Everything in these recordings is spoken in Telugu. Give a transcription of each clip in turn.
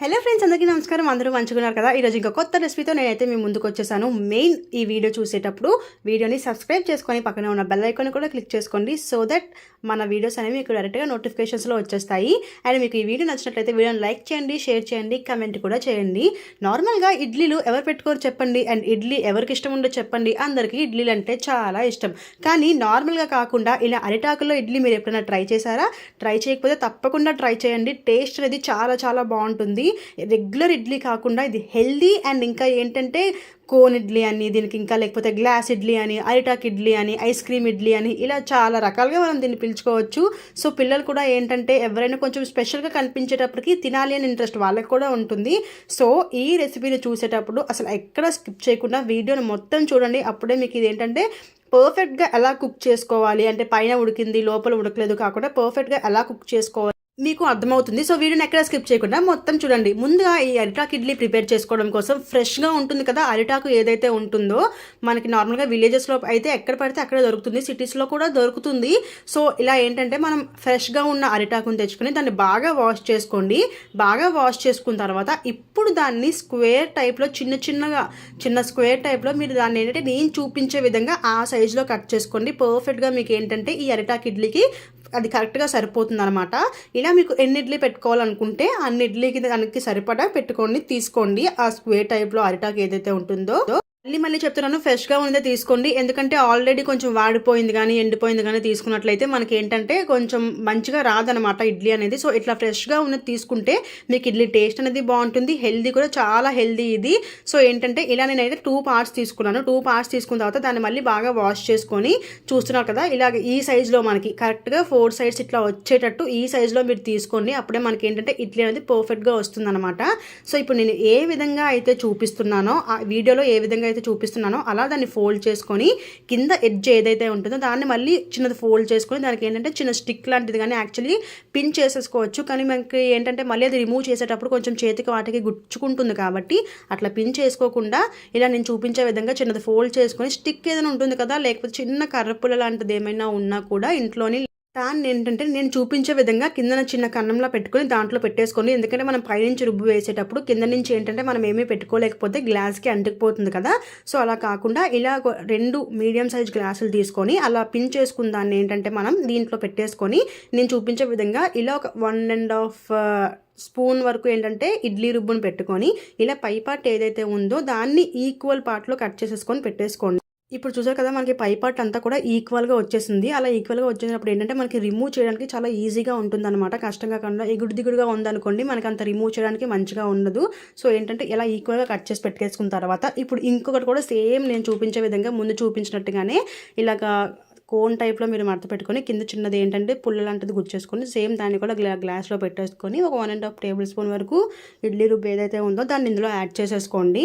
హలో ఫ్రెండ్స్ అందరికీ నమస్కారం. అందరూ మంచుకున్నారు కదా? ఈరోజు ఇంకా కొత్త రెసిపీతో నేనైతే మీ ముందుకు వచ్చేసాను. మెయిన్ ఈ వీడియో చూసేటప్పుడు వీడియోని సబ్స్క్రైబ్ చేసుకొని పక్కన ఉన్న బెల్ ఐకాన్ కూడా క్లిక్ చేసుకోండి. సో దట్ మన వీడియోస్ అనేవి మీకు డైరెక్ట్గా నోటిఫికేషన్స్లో వచ్చేస్తాయి. అండ్ మీకు ఈ వీడియో నచ్చినట్లయితే వీడియోని లైక్ చేయండి షేర్ చేయండి కమెంట్ కూడా చేయండి. నార్మల్గా ఇడ్లీలు ఎవరు పెట్టుకోరు చెప్పండి. అండ్ ఇడ్లీ ఎవరికి ఇష్టం ఉండో చెప్పండి. అందరికీ ఇడ్లీలు అంటే చాలా ఇష్టం. కానీ నార్మల్గా కాకుండా ఇలా అరిటాకులో ఇడ్లీ మీరు ఎప్పుడైనా ట్రై చేశారా? ట్రై చేయకపోతే తప్పకుండా ట్రై చేయండి. టేస్ట్ అనేది చాలా చాలా బాగుంటుంది. రెగ్యులర్ ఇడ్లీ కాకుండా ఇది హెల్దీ అండ్ ఇంకా ఏంటంటే కోన్ ఇడ్లీ అని దీనికి ఇంకా లేకపోతే గ్లాస్ ఇడ్లీ అని అరిటాక్ ఇడ్లీ అని ఐస్ క్రీమ్ ఇడ్లీ అని ఇలా చాలా రకాలుగా మనం దీన్ని పిలుచుకోవచ్చు. సో పిల్లలు కూడా ఏంటంటే ఎవరైనా కొంచెం స్పెషల్గా కనిపించేటప్పటికి తినాలి అని ఇంట్రెస్ట్ వాళ్ళకి కూడా ఉంటుంది. సో ఈ రెసిపీని చూసేటప్పుడు అసలు ఎక్కడ స్కిప్ చేయకుండా వీడియోని మొత్తం చూడండి. అప్పుడే మీకు ఇది ఏంటంటే పర్ఫెక్ట్గా ఎలా కుక్ చేసుకోవాలి అంటే పైన ఉడికింది లోపల ఉడకలేదు కాకుండా పర్ఫెక్ట్గా ఎలా కుక్ చేసుకోవాలి మీకు అర్థమవుతుంది. సో వీడియోని ఎక్కడ స్కిప్ చేయకుండా మొత్తం చూడండి. ముందుగా ఈ అరిటాకు ఇడ్లీ ప్రిపేర్ చేసుకోవడం కోసం ఫ్రెష్గా ఉంటుంది కదా అరిటాకు ఏదైతే ఉంటుందో మనకి నార్మల్గా విలేజెస్లో అయితే ఎక్కడ పడితే అక్కడ దొరుకుతుంది సిటీస్లో కూడా దొరుకుతుంది. సో ఇలా ఏంటంటే మనం ఫ్రెష్గా ఉన్న అరిటాకుని తెచ్చుకొని దాన్ని బాగా వాష్ చేసుకోండి. బాగా వాష్ చేసుకున్న తర్వాత ఇప్పుడు దాన్ని స్క్వేర్ టైప్లో చిన్న చిన్నగా చిన్న స్క్వేర్ టైప్లో మీరు దాన్ని ఏంటంటే నేను చూపించే విధంగా ఆ సైజులో కట్ చేసుకోండి. పర్ఫెక్ట్గా మీకు ఏంటంటే ఈ అరిటాకు ఇడ్లీకి అది కరెక్ట్గా సరిపోతుంది అనమాట ఇలా మీకు ఎన్ని ఇడ్లీ పెట్టుకోవాలనుకుంటే అన్ని ఇడ్లీకి దానికి సరిపడా పెట్టుకోండి తీసుకోండి. ఆ స్క్వేర్ టైప్లో అరిటాక్ ఏదైతే ఉంటుందో మళ్ళీ మళ్ళీ చెప్తున్నాను ఫ్రెష్గా ఉన్నదే తీసుకోండి. ఎందుకంటే ఆల్రెడీ కొంచెం వాడిపోయింది కానీ ఎండిపోయింది కానీ తీసుకున్నట్లయితే మనకి ఏంటంటే కొంచెం మంచిగా రాదనమాట ఇడ్లీ అనేది. సో ఇట్లా ఫ్రెష్గా ఉన్నది తీసుకుంటే మీకు ఇడ్లీ టేస్ట్ అనేది బాగుంటుంది హెల్దీ కూడా చాలా హెల్దీ ఇది. సో ఏంటంటే ఇలా నేనైతే టూ పార్ట్స్ తీసుకున్నాను. టూ పార్ట్స్ తీసుకున్న తర్వాత దాన్ని మళ్ళీ బాగా వాష్ చేసుకొని చూస్తున్నారు కదా ఇలాగ ఈ సైజులో మనకి కరెక్ట్గా ఫోర్ సైడ్స్ ఇట్లా వచ్చేటట్టు ఈ సైజులో మీరు తీసుకోండి. అప్పుడే మనకి ఏంటంటే ఇడ్లీ అనేది పర్ఫెక్ట్గా వస్తుందన్నమాట. సో ఇప్పుడు నేను ఏ విధంగా అయితే చూపిస్తున్నానో ఆ వీడియోలో ఏ విధంగా అయితే చూపిస్తున్నానో అలా దాన్ని ఫోల్డ్ చేసుకొని కింద ఎడ్జ్ ఏదైతే ఉంటుందో దాన్ని మళ్ళీ చిన్నది ఫోల్డ్ చేసుకొని దానికి ఏంటంటే చిన్న స్టిక్ లాంటిది కానీ యాక్చువల్లీ పిన్ చేసేసుకోవచ్చు. కానీ మనకి ఏంటంటే మళ్ళీ అది రిమూవ్ చేసేటప్పుడు కొంచెం చేతికి వాటికి గుచ్చుకుంటుంది కాబట్టి అట్లా పిన్ చేసుకోకుండా ఇలా నేను చూపించే విధంగా చిన్నది ఫోల్డ్ చేసుకొని స్టిక్ ఏదైనా ఉంటుంది కదా లేకపోతే చిన్న కర్రపుల లాంటిది ఏమైనా ఉన్నా కూడా ఇంట్లోని పాన్ ఏంటంటే నేను చూపించే విధంగా కిందన చిన్న కన్నంలో పెట్టుకొని దాంట్లో పెట్టేసుకోండి. ఎందుకంటే మనం పైనుంచి రుబ్బు వేసేటప్పుడు కింద నుంచి ఏంటంటే మనం ఏమీ పెట్టుకోలేకపోతే గ్లాస్కి అంటుకుపోతుంది కదా. సో అలా కాకుండా ఇలా రెండు మీడియం సైజ్ గ్లాసులు తీసుకొని అలా పిన్ చేసుకున్న దాన్ని ఏంటంటే మనం దీంట్లో పెట్టేసుకొని నేను చూపించే విధంగా ఇలా ఒక వన్ అండ్ హాఫ్ స్పూన్ వరకు ఏంటంటే ఇడ్లీ రుబ్బును పెట్టుకొని ఇలా పై పార్ట్ ఏదైతే ఉందో దాన్ని ఈక్వల్ పార్ట్లో కట్ చేసేసుకొని పెట్టేసుకోండి. ఇప్పుడు చూసారు కదా మనకి పై పార్ట్ అంతా కూడా ఈక్వల్గా వచ్చేసింది. అలా ఈక్వల్గా వచ్చేసినప్పుడు ఏంటంటే మనకి రిమూవ్ చేయడానికి చాలా ఈజీగా ఉంటుందన్నమాట. కష్టంగా కాకుండా ఎగుడు దిగుడుగా ఉందనుకోండి మనకి అంత రిమూవ్ చేయడానికి మంచిగా ఉండదు. సో ఏంటంటే ఇలా ఈక్వల్గా కట్ చేసి పెట్టేసుకున్న తర్వాత ఇప్పుడు ఇంకొకటి కూడా సేమ్ నేను చూపించే విధంగా ముందు చూపించినట్టుగానే ఇలాగా కోన్ టైప్లో మీరు మడత పెట్టుకొని కింద చిన్నది ఏంటంటే పుల్ల లాంటిది గుచ్చేసుకొని సేమ్ దాన్ని కూడా గ్లా గ్లాస్లో పెట్టేసుకొని ఒక one and half tablespoon వరకు ఇడ్లీ రుబ్బు ఏదైతే ఉందో దాన్ని ఇందులో యాడ్ చేసేసుకోండి.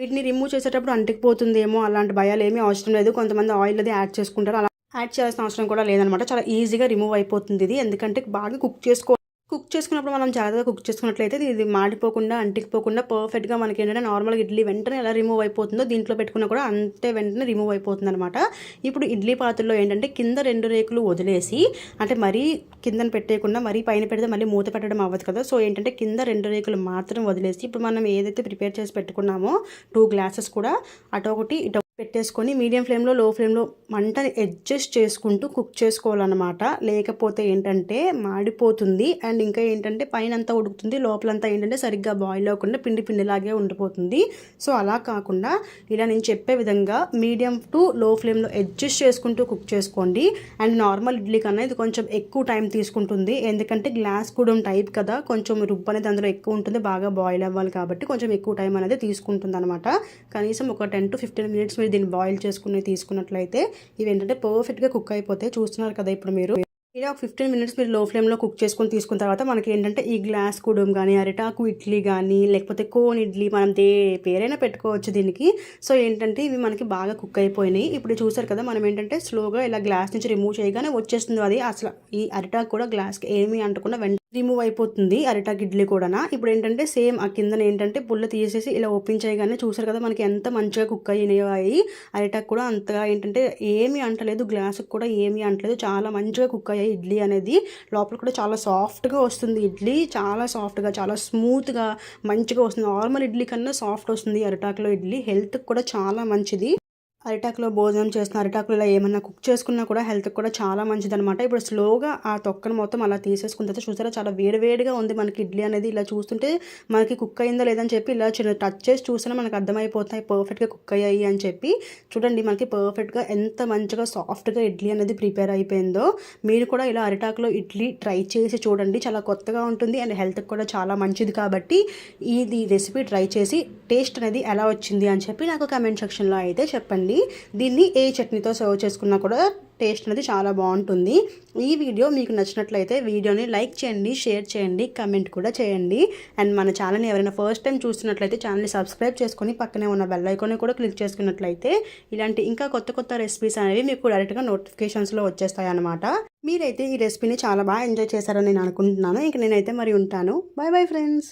వీటిని రిమూవ్ చేసేటప్పుడు అంటికిపోతుందేమో అలాంటి భయాలు ఏమీ అవసరం లేదు. కొంతమంది ఆయిల్ అది యాడ్ చేసుకుంటారు. అలా యాడ్ చేయాల్సిన అవసరం కూడా లేదనమాట. చాలా ఈజీగా రిమూవ్ అయిపోతుంది ఇది. ఎందుకంటే బాగా కుక్ చేసుకో కుక్ చేసుకున్నప్పుడు మనం జాగ్రత్తగా కుక్ చేసుకున్నట్లయితే ఇది మాడిపోకుండా అంటికిపోకుండా పర్ఫెక్ట్గా మనకి ఏంటంటే నార్మల్గా ఇడ్లీ వెంటనే ఎలా రిమూవ్ అయిపోతుందో దీంట్లో పెట్టుకున్నా కూడా అంతే వెంటనే రిమూవ్ అయిపోతుంది అనమాట ఇప్పుడు ఇడ్లీ పాత్రలో ఏంటంటే కింద రెండు రేకులు వదిలేసి అంటే మరీ కిందన పెట్టేయకుండా మరీ పైన పెడితే మళ్ళీ మూత పెట్టడం అవ్వదు కదా. సో ఏంటంటే కింద రెండు రేకులు మాత్రం వదిలేసి ఇప్పుడు మనం ఏదైతే ప్రిపేర్ చేసి పెట్టుకున్నామో టూ గ్లాసెస్ కూడా అటు ఒకటి ఇటు పెట్టేసుకొని మీడియం ఫ్లేమ్లో లో ఫ్లేమ్లో మంటని అడ్జస్ట్ చేసుకుంటూ కుక్ చేసుకోవాలన్నమాట. లేకపోతే ఏంటంటే మాడిపోతుంది. అండ్ ఇంకా ఏంటంటే పైన అంతా ఉడుకుతుంది. లోపలంతా ఏంటంటే సరిగ్గా బాయిల్ అవ్వకుండా పిండి పిండిలాగే ఉండిపోతుంది. సో అలా కాకుండా ఇలా నేను చెప్పే విధంగా మీడియం టు లో ఫ్లేమ్లో అడ్జస్ట్ చేసుకుంటూ కుక్ చేసుకోండి. అండ్ నార్మల్ ఇడ్లీ కన్నా ఇది కొంచెం ఎక్కువ టైం తీసుకుంటుంది. ఎందుకంటే గ్లాస్ కూడా టైప్ కదా కొంచెం రుబ్బు అనేది అందులో ఎక్కువ ఉంటుంది. బాగా బాయిల్ అవ్వాలి కాబట్టి కొంచెం ఎక్కువ టైం అనేది తీసుకుంటుంది అనమాట కనీసం ఒక టెన్ టు ఫిఫ్టీన్ మినిట్స్ మీరు దీన్ని బాయిల్ చేసుకుని తీసుకున్నట్లయితే ఇవి ఏంటంటే పర్ఫెక్ట్గా కుక్ అయిపోతే చూస్తున్నారు కదా ఇప్పుడు మీరు. ఇలా ఒక ఫిఫ్టీన్ మినిట్స్ మీరు లో ఫ్లేమ్లో కుక్ చేసుకొని తీసుకున్న తర్వాత మనకి ఏంటంటే ఈ గ్లాస్ కుడుం కానీ అరిటాకు ఇడ్లీ కానీ లేకపోతే కోన్ ఇడ్లీ మనం దే పేరైనా పెట్టుకోవచ్చు దీనికి. సో ఏంటంటే ఇవి మనకి బాగా కుక్ అయిపోయినాయి. ఇప్పుడు చూసారు కదా మనం ఏంటంటే స్లోగా ఇలా గ్లాస్ నుంచి రిమూవ్ చేయగానే వచ్చేస్తుంది అది. అసలు ఈ అరిటాకు కూడా గ్లాస్కి ఏమీ అంటకుండా వెంట రిమూవ్ అయిపోతుంది అరిటాక్ ఇడ్లీ కూడా ఇప్పుడు ఏంటంటే సేమ్ ఆ కిందన ఏంటంటే పుల్ల తీసేసి ఇలా ఓపెన్ చేయగానే చూసారు కదా మనకి ఎంత మంచిగా కుక్ అయినాయి. అరిటాక్ కూడా అంతగా ఏంటంటే ఏమీ అంటలేదు గ్లాసుకు కూడా ఏమీ అంటలేదు. చాలా మంచిగా కుక్ అయ్యాయి ఇడ్లీ అనేది. లోపల కూడా చాలా సాఫ్ట్గా వస్తుంది ఇడ్లీ చాలా సాఫ్ట్గా చాలా స్మూత్గా మంచిగా వస్తుంది. నార్మల్ ఇడ్లీ కన్నా సాఫ్ట్ వస్తుంది అరిటాక్లో ఇడ్లీ. హెల్త్కి కూడా చాలా మంచిది. అరిటాకులో భోజనం చేస్తున్న అరిటాకులో ఇలా ఏమన్నా కుక్ చేసుకున్నా కూడా హెల్త్కి కూడా చాలా మంచిదనమాట ఇప్పుడు స్లోగా ఆ తొక్కను మొత్తం అలా తీసేసుకున్న తర్వాత చూసారా చాలా వేడివేడిగా ఉంది మనకి ఇడ్లీ అనేది. ఇలా చూస్తుంటే మనకి కుక్ అయిందో లేదని చెప్పి ఇలా చిన్న టచ్ చేసి చూసినా మనకు అర్థమైపోతాయి. పర్ఫెక్ట్గా కుక్ అయ్యాయి అని చెప్పి చూడండి మనకి పర్ఫెక్ట్గా ఎంత మంచిగా సాఫ్ట్గా ఇడ్లీ అనేది ప్రిపేర్ అయిపోయిందో. మీరు కూడా ఇలా అరిటాకులో ఇడ్లీ ట్రై చేసి చూడండి. చాలా కొత్తగా ఉంటుంది అండ్ హెల్త్కి కూడా చాలా మంచిది కాబట్టి ఇది రెసిపీ ట్రై చేసి టేస్ట్ అనేది ఎలా వచ్చింది అని చెప్పి నాకు కమెంట్ సెక్షన్లో అయితే చెప్పండి. దీన్ని ఏ చట్నీతో సర్వ్ చేసుకున్నా కూడా టేస్ట్ అనేది చాలా బాగుంటుంది. ఈ వీడియో మీకు నచ్చినట్లయితే వీడియోని లైక్ చేయండి షేర్ చేయండి కమెంట్ కూడా చేయండి. అండ్ మన ఛానల్ని ఎవరైనా ఫస్ట్ టైం చూస్తున్నట్లయితే ఛానల్ని సబ్స్క్రైబ్ చేసుకొని పక్కనే ఉన్న బెల్ ఐకాన్ని కూడా క్లిక్ చేసుకున్నట్లయితే ఇలాంటి ఇంకా కొత్త కొత్త రెసిపీస్ అనేవి మీకు డైరెక్ట్గా నోటిఫికేషన్స్లో వచ్చేస్తాయి అనమాట మీరైతే ఈ రెసిపీని చాలా బాగా ఎంజాయ్ చేశారని నేను అనుకుంటున్నాను. ఇంక నేనైతే మరి ఉంటాను. Bye bye friends.